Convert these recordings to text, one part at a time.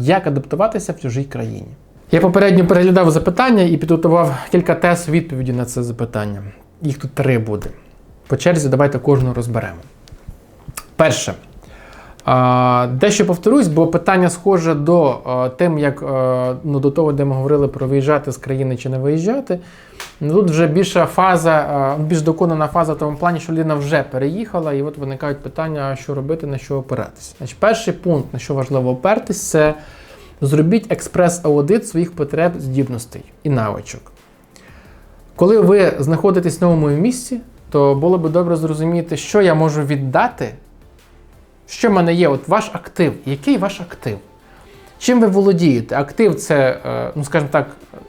Як адаптуватися в чужій країні? Я попередньо переглядав запитання і підготував кілька тез відповіді на це запитання. Їх тут три буде. По черзі давайте кожну розберемо. Перше. Дещо повторюсь, бо питання схоже до тим, як ну, до того, де ми говорили про виїжджати з країни чи не виїжджати. Тут вже більша фаза, більш доконана фаза в тому плані, що людина вже переїхала, і от виникають питання, що робити, на що опиратися. Значить, перший пункт, на що важливо опертись, це зробіть експрес-аудит своїх потреб, здібностей і навичок. Коли ви знаходитесь в новому місці, то було би добре зрозуміти, що я можу віддати, що в мене є, от ваш актив. Який ваш актив? Чим ви володієте? Актив це, е, ну скажімо так,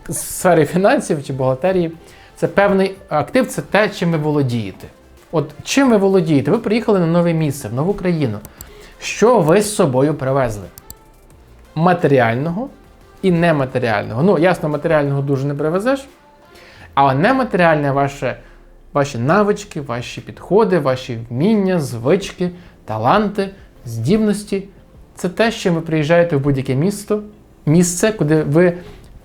з сфери фінансів чи бухгалтерії. Це певний актив, це те, чим ви володієте. От чим ви володієте? Ви приїхали на нове місце, в нову країну. Що ви з собою привезли? Матеріального і нематеріального. Ну, ясно, матеріального дуже не привезеш, але нематеріальне ваше, ваші навички, ваші підходи, ваші вміння, звички, таланти, здібності це те, чим ви приїжджаєте в будь-яке місто, місце, куди ви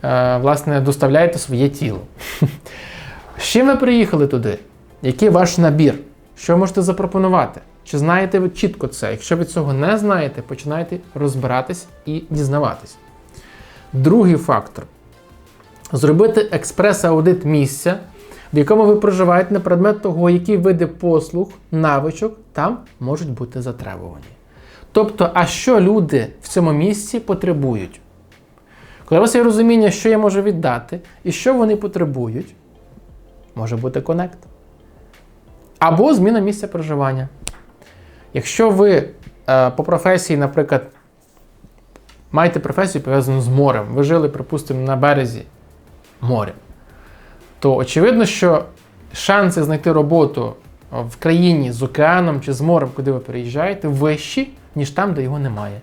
е, власне доставляєте своє тіло. З чим ви приїхали туди? Який ваш набір? Що можете запропонувати? Чи знаєте ви чітко це? Якщо ви цього не знаєте, починайте розбиратись і дізнаватись. Другий фактор зробити експрес-аудит місця, в якому ви проживаєте на предмет того, які види послуг, навичок там можуть бути затребувані. Тобто, а що люди в цьому місці потребують? Коли у вас є розуміння, що я можу віддати і що вони потребують, може бути конект. Або зміна місця проживання. Якщо ви е, по професії, наприклад, маєте професію пов'язану з морем, ви жили, припустимо, на березі моря, то очевидно, що шанси знайти роботу в країні з океаном чи з морем, куди ви переїжджаєте, вищі, ніж там, де його немає.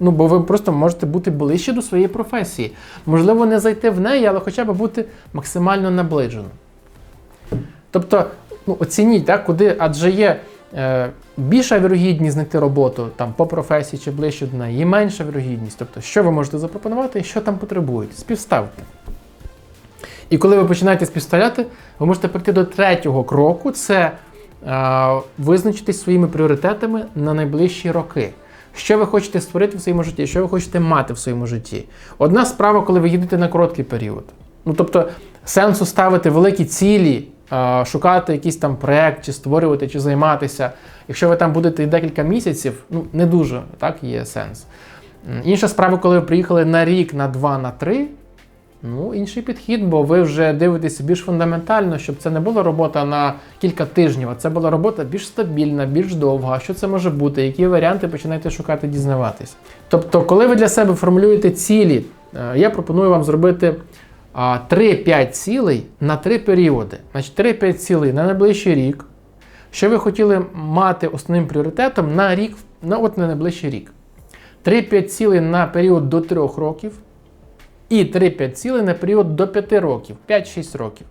Ну, бо ви просто можете бути ближче до своєї професії. Можливо, не зайти в неї, але хоча б бути максимально наближено. Тобто, ну, оцініть, так, куди, адже є е, більша вірогідність знайти роботу там, по професії чи ближче до неї, і менша вірогідність. Тобто, що ви можете запропонувати і що там потребують. Співставте. І коли ви починаєте співставляти, ви можете прийти до третього кроку це визначитись своїми пріоритетами на найближчі роки. Що ви хочете створити в своєму житті, що ви хочете мати в своєму житті. Одна справа, коли ви їдете на короткий період. Ну тобто, сенсу ставити великі цілі, е, шукати якийсь там проект, чи створювати, чи займатися. Якщо ви там будете декілька місяців, ну не дуже так є сенс. Інша справа, коли ви приїхали на рік, на два, на три. Ну, інший підхід, бо ви вже дивитеся більш фундаментально, щоб це не була робота на кілька тижнів, а це була робота більш стабільна, більш довга. Що це може бути? Які варіанти починаєте шукати, дізнаватись? Тобто, коли ви для себе формулюєте цілі, е, я пропоную вам зробити 3-5 цілей на 3 періоди. Значить, 3-5 цілей на найближчий рік. Що ви хотіли мати основним пріоритетом на рік, на от на найближчий рік. 3-5 цілей на період до 3 років. І 3-5 цілей на період до 5 років, 5-6 років.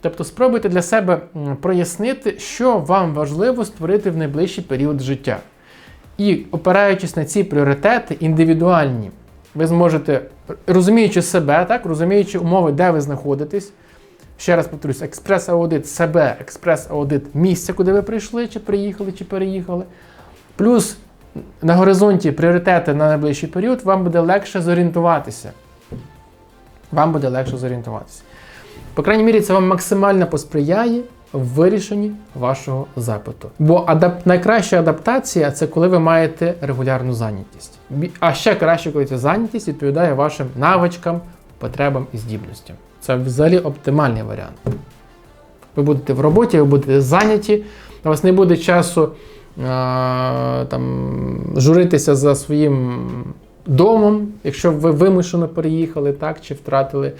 Тобто спробуйте для себе прояснити, що вам важливо створити в найближчий період життя. І опираючись на ці пріоритети індивідуальні, ви зможете, розуміючи себе, так, розуміючи умови, де ви знаходитесь, ще раз повторюсь, експрес-аудит себе, експрес-аудит місця, куди ви прийшли, чи приїхали, чи переїхали. Плюс на горизонті пріоритети на найближчий період, вам буде легше зорієнтуватися вам буде легше зорієнтуватися. По крайній мірі, це вам максимально посприяє в вирішенні вашого запиту. Бо адап... найкраща адаптація це коли ви маєте регулярну зайнятість. А ще краще, коли ця зайнятість відповідає вашим навичкам, потребам і здібностям. Це взагалі оптимальний варіант. Ви будете в роботі, ви будете зайняті, у вас не буде часу а, там, журитися за своїм домом, якщо ви вимушено переїхали, так, чи втратили,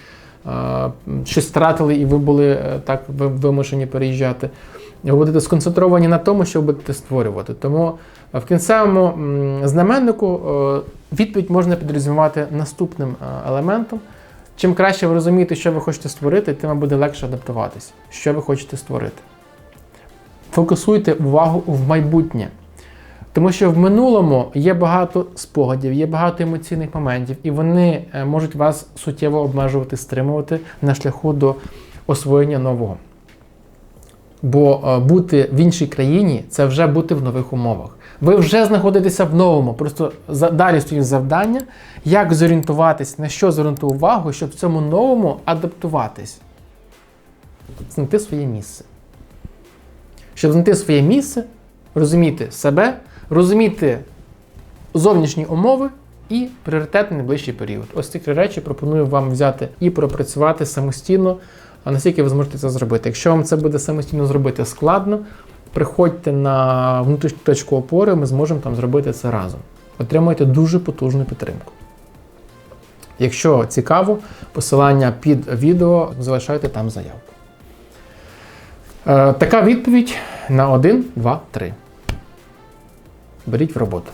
щось втратили і ви були е, так вимушені переїжджати. Ви будете сконцентровані на тому, що будете створювати. Тому в кінцевому знаменнику е, відповідь можна підрозумівати наступним е, елементом. Чим краще ви розумієте, що ви хочете створити, тим вам буде легше адаптуватись, що ви хочете створити. Фокусуйте увагу в майбутнє. Тому що в минулому є багато спогадів, є багато емоційних моментів, і вони е, можуть вас суттєво обмежувати, стримувати на шляху до освоєння нового. Бо е, бути в іншій країні це вже бути в нових умовах. Ви вже знаходитеся в новому. Просто далі стоїть завдання, як зорієнтуватись, на що звернути увагу, щоб в цьому новому адаптуватись, знайти своє місце. Щоб знайти своє місце, розуміти себе, розуміти зовнішні умови і пріоритет на найближчий період. Ось ці три речі пропоную вам взяти і пропрацювати самостійно, а наскільки ви зможете це зробити. Якщо вам це буде самостійно зробити складно, приходьте на внутрішню точку опори, ми зможемо там зробити це разом. Отримуєте дуже потужну підтримку. Якщо цікаво, посилання під відео залишайте там заявку. Е, така відповідь на 1, 2, 3. Беріть в роботу.